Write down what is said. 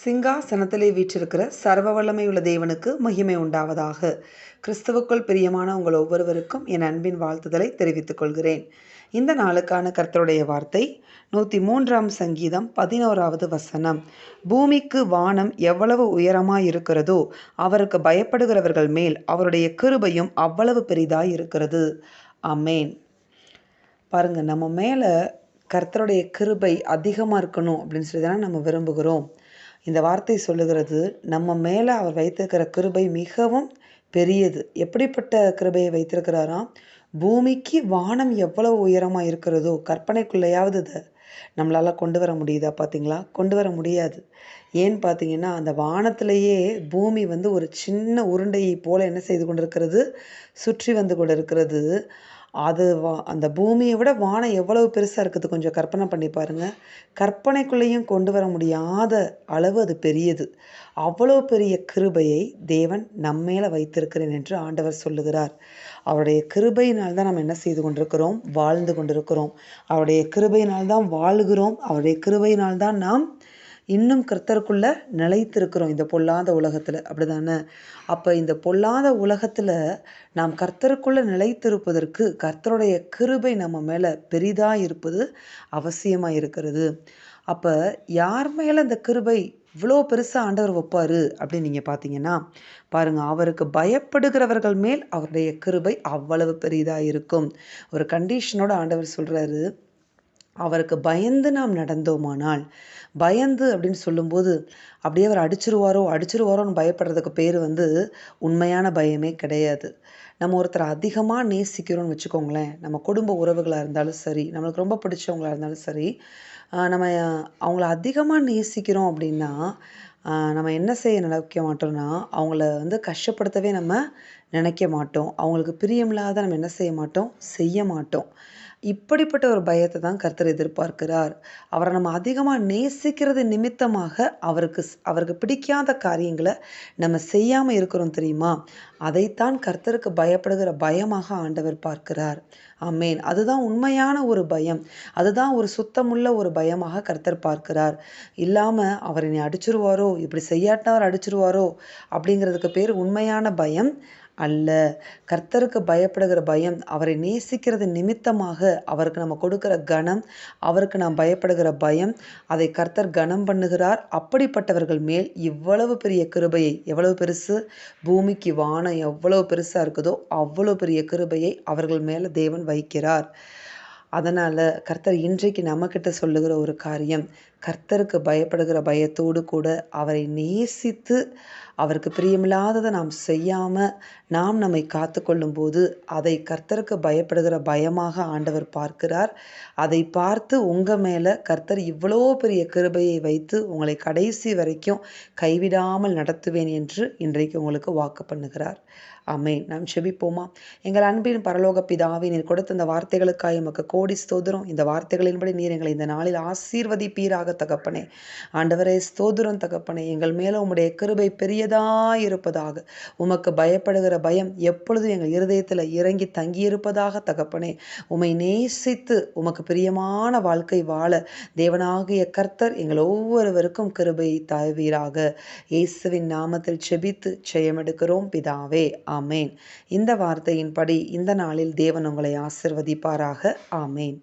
சிங்காசனத்திலே வீற்றிருக்கிற சர்வ வல்லமையுள்ள தேவனுக்கு மகிமை உண்டாவதாக. கிறிஸ்துவுக்குள் பிரியமான உங்கள் ஒவ்வொருவருக்கும் என் அன்பின் வாழ்த்துதலை தெரிவித்துக் கொள்கிறேன். இந்த நாளுக்கான கர்த்தருடைய வார்த்தை நூற்றி மூன்றாம் சங்கீதம் பதினோராவது வசனம். பூமிக்கு வானம் எவ்வளவு உயரமாய் இருக்கிறதோ அவருக்கு பயப்படுகிறவர்கள் மேல் அவருடைய கிருபையும் அவ்வளவு பெரிதாய் இருக்கிறது. அமேன் பாருங்க நம்ம மேலே கர்த்தருடைய கிருபை அதிகமாக இருக்கணும் அப்படின்னு சொல்லி தானே நம்ம விரும்புகிறோம். இந்த வார்த்தை சொல்லுகிறது நம்ம மேலே அவர் வைத்திருக்கிற கிருபை மிகவும் பெரியது. எப்படிப்பட்ட கிருபையை வைத்திருக்கிறாராம் பூமிக்கு வானம் எவ்வளவு உயரமாக இருக்கிறதோ கற்பனைக்குள்ளேயாவது இதை நம்மளால் கொண்டு வர முடியுதா பார்த்தீங்களா கொண்டு வர முடியாது. ஏன்னு பார்த்தீங்கன்னா அந்த வானத்திலேயே பூமி வந்து ஒரு சின்ன உருண்டையை போல் என்ன செய்து கொண்டிருக்கிறது? சுற்றி வந்து கொண்டு இருக்கிறது அது வா அந்த பூமியை விட வானம் எவ்வளவு பெருசாக இருக்குது கொஞ்சம் கற்பனை பண்ணி பாருங்கள் கற்பனைக்குள்ளேயும் கொண்டு வர முடியாத அளவு அது பெரியது. அவ்வளோ பெரிய கிருபையை தேவன் நம்மேல வைத்திருக்கிறேன் என்று ஆண்டவர் சொல்லுகிறார். அவருடைய கிருபையினால் தான் நம்ம என்ன செய்து கொண்டிருக்கிறோம்? வாழ்ந்து கொண்டிருக்கிறோம். அவருடைய கிருபையினால் தான் வாழ்கிறோம். அவருடைய கிருபையினால் தான் நாம் இன்னும் கர்த்தருக்குள்ளே நிலைத்திருக்கிறோம் இந்த பொல்லாத உலகத்தில். அப்படி தானே அப்போ இந்த பொல்லாத உலகத்தில் நாம் கர்த்தருக்குள்ளே நிலைத்திருப்பதற்கு கர்த்தருடைய கிருபை நம்ம மேலே பெரிதாக இருப்பது அவசியமாக இருக்கிறது. அப்போ யார் மேலே இந்த கிருபை இவ்வளோ பெருசாக ஆண்டவர் வைப்பார் அப்படின்னு நீங்கள் பார்த்தீங்கன்னா பாருங்கள் அவருக்கு பயப்படுகிறவர்கள் மேல் அவருடைய கிருபை அவ்வளவு பெரிதாக இருக்கும். ஒரு கண்டிஷனோட ஆண்டவர் சொல்கிறாரு அவருக்கு பயந்து நாம் நடந்தோமானால் பயந்து அப்படின்னு சொல்லும்போது அப்படியே அவர் அடிச்சிருவாரோ அடிச்சிருவாரோன்னு பயப்படுறதுக்கு பேர் வந்து உண்மையான பயமே கிடையாது. நம்ம ஒருத்தரை அதிகமாக நேசிக்கிறோம்னு வச்சுக்கோங்களேன். நம்ம குடும்ப உறவுகளாக இருந்தாலும் சரி நம்மளுக்கு ரொம்ப பிடிச்சவங்களாக இருந்தாலும் சரி நம்ம அவங்கள அதிகமாக நேசிக்கிறோம் அப்படின்னா நம்ம என்ன செய்ய நினைக்க மாட்டோம்னா அவங்கள வந்து கஷ்டப்படுத்தவே நம்ம நினைக்க மாட்டோம். அவங்களுக்கு பிரியமில்லாத நம்ம என்ன செய்ய மாட்டோம்? செய்ய மாட்டோம். இப்படிப்பட்ட ஒரு பயத்தை தான் கர்த்தர் எதிர்பார்க்கிறார். அவரை நம்ம அதிகமாக நேசிக்கிறது நிமித்தமாக அவருக்கு அவருக்கு பிடிக்காத காரியங்களை நம்ம செய்யாமல் இருக்கிறோம் தெரியுமா? அதைத்தான் கர்த்தருக்கு பயப்படுகிற பயமாக ஆண்டவர் பார்க்கிறார். ஆமேன். அதுதான் உண்மையான ஒரு பயம். அதுதான் ஒரு சுத்தமுள்ள ஒரு பயமாக கர்த்தர் பார்க்கிறார். இல்லாமல் அவர் என்னை அடிச்சிருவாரோ இப்படி செய்யாட்டினவர் அடிச்சிருவாரோ அப்படிங்கிறதுக்கு பேர் உண்மையான பயம். அல்ல. கர்த்தருக்கு பயப்படுகிற பயம் அவரை நேசிக்கிறது நிமித்தமாக அவருக்கு நம்ம கொடுக்கிற கணம் அவருக்கு நாம் பயப்படுகிற பயம் அதை கர்த்தர் கனம் பண்ணுகிறார். அப்படிப்பட்டவர்கள் மேல் இவ்வளவு பெரிய கிருபையை எவ்வளவு பெருசு? பூமிக்கு வானம் எவ்வளவு பெருசாக இருக்குதோ அவ்வளோ பெரிய கிருபையை அவர்கள் மேலே தேவன் வைக்கிறார். அதனால் கர்த்தர் இன்றைக்கு நம்மக்கிட்ட சொல்லுகிற ஒரு காரியம் கர்த்தருக்கு பயப்படுகிற பயத்தோடு கூட அவரை நேசித்து அவருக்கு பிரியமில்லாததை நாம் செய்யாமல் நாம் நம்மை காத்து கொள்ளும்போது அதை கர்த்தருக்கு பயப்படுகிற பயமாக ஆண்டவர் பார்க்கிறார். அதை பார்த்து உங்கள் மேலே கர்த்தர் இவ்வளோ பெரிய கிருபையை வைத்து உங்களை கடைசி வரைக்கும் கைவிடாமல் நடத்துவேன் என்று இன்றைக்கு உங்களுக்கு வாக்கு பண்ணுகிறார். அமே நாம் செபிப்போமா? எங்கள் அன்பின் பரலோக பிதாவை நீர் கொடுத்த இந்த வார்த்தைகளுக்காக எமக்கு கோடி ஸ்தோதிரம் இந்த வார்த்தைகளின்படி நீர் எங்களை இந்த நாளில் ஆசீர்வதிப்பீராக தகப்பனே. ஆண்டவரே ஸ்தோதிரம் தகப்பனே. எங்கள் மேலே உம்முடைய கிருபை பெரிய இருப்பதாக. உமக்கு பயப்படுகிற பயம் எப்பொழுதும் எங்கள் இருதயத்தில் இறங்கி தங்கியிருப்பதாக தகப்பனே. உமை நேசித்து உமக்கு பிரியமான வாழ்க்கை வாழ தேவனாகிய கர்த்தர் எங்கள் ஒவ்வொருவருக்கும் கிருபையை தாழ்வீராக இயேசுவின் நாமத்தில் செபித்து ஜெயமெடுக்கிறோம் பிதாவே. ஆமேன். இந்த வார்த்தையின்படி இந்த நாளில் தேவன் உங்களை ஆசிர்வதிப்பாராக. ஆமேன்.